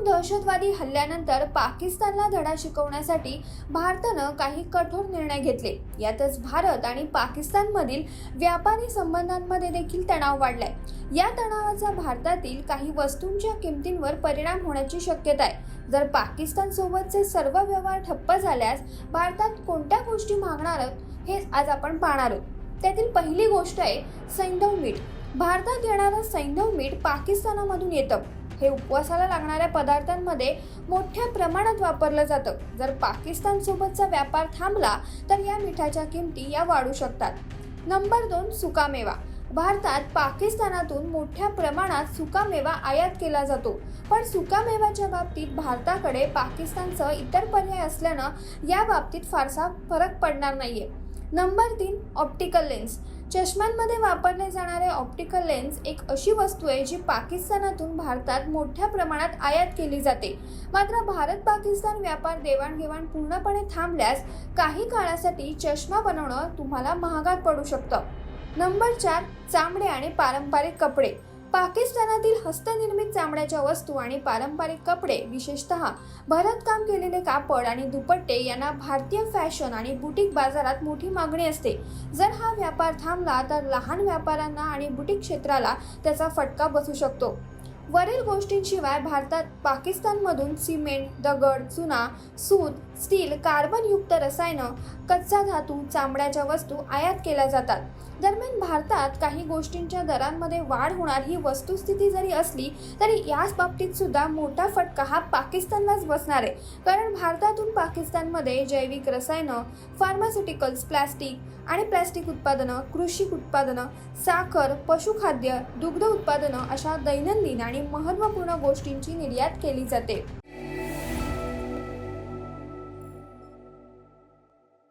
पुलवामा दहशतवादी हल्ल्यानंतर पाकिस्तानला धडा शिकवण्यासाठी भारतानं काही कठोर निर्णय घेतले. यातच भारत आणि पाकिस्तानमधील व्यापारी संबंधांमध्ये देखील तणाव वाढलाय. या तणावाचा भारतातील काही वस्तूंच्या किमतींवर परिणाम होण्याची शक्यता आहे. जर पाकिस्तान सोबतचे सर्व व्यवहार ठप्प झाल्यास भारतात कोणत्या गोष्टी मागणार हे आज आपण पाहणार आहोत. त्यातील पहिली गोष्ट आहे सैंधव मीठ. भारतात येणारं सैंधव मीठ पाकिस्तानामधून येतं. हे उपवासाला लागणाऱ्या पदार्थांमध्ये मोठ्या प्रमाणात वापरलं जातं. जर पाकिस्तान सोबतचा व्यापार थांबला तर या मिठाच्या किमती या वाढू शकतात. नंबर दोन सुकामेवा. भारतात पाकिस्तानातून मोठ्या प्रमाणात सुकामेवा आयात केला जातो. पण सुकामेवाच्या बाबतीत भारताकडे पाकिस्तानचं इतर पर्याय असल्यानं या बाबतीत फारसा फरक पडणार नाहीये. नंबर तीन ऑप्टिकल लेन्स चष्म्यांमध्ये वापरले जाणारे ऑप्टिकल लेन्स एक अशी वस्तू आहे जी पाकिस्तानातून भारतात मोठ्या प्रमाणात आयात केली जाते. मात्र भारत पाकिस्तान व्यापार देवाणघेवाण पूर्णपणे थांबल्यास काही काळासाठी चष्मा बनवणं तुम्हाला महागात पडू शकतं. नंबर चार चामडे आणि पारंपरिक कपडे. पाकिस्तानातील हस्तनिर्मित चामड्याच्या वस्तू आणि पारंपरिक कपडे विशेषतः भरतकाम केलेले कापड आणि दुपट्टे यांना भारतीय फॅशन आणि बुटीक बाजारात मोठी मागणी असते. जर हा व्यापार थांबला तर लहान व्यापाऱ्यांना आणि बुटीक क्षेत्राला त्याचा फटका बसू शकतो. वरील गोष्टींशिवाय भारतात पाकिस्तानमधून सिमेंट दगड चुना सूत स्टील कार्बनयुक्त रसायनं कच्चा धातू चामड्याच्या वस्तू आयात केल्या जातात. दरम्यान भारतात काही गोष्टींच्या दरांमध्ये वाढ होणार ही वस्तुस्थिती जरी असली तरी याच बाबतीत सुद्धा मोठा फटका हा पाकिस्तानलाच बसणार आहे. कारण भारतातून पाकिस्तानमध्ये जैविक रसायनं फार्मास्युटिकल्स प्लॅस्टिक आणि प्लॅस्टिक उत्पादनं कृषी उत्पादनं साखर पशुखाद्य दुग्ध उत्पादनं अशा दैनंदिन आणि महत्त्वपूर्ण गोष्टींची निर्यात केली जाते.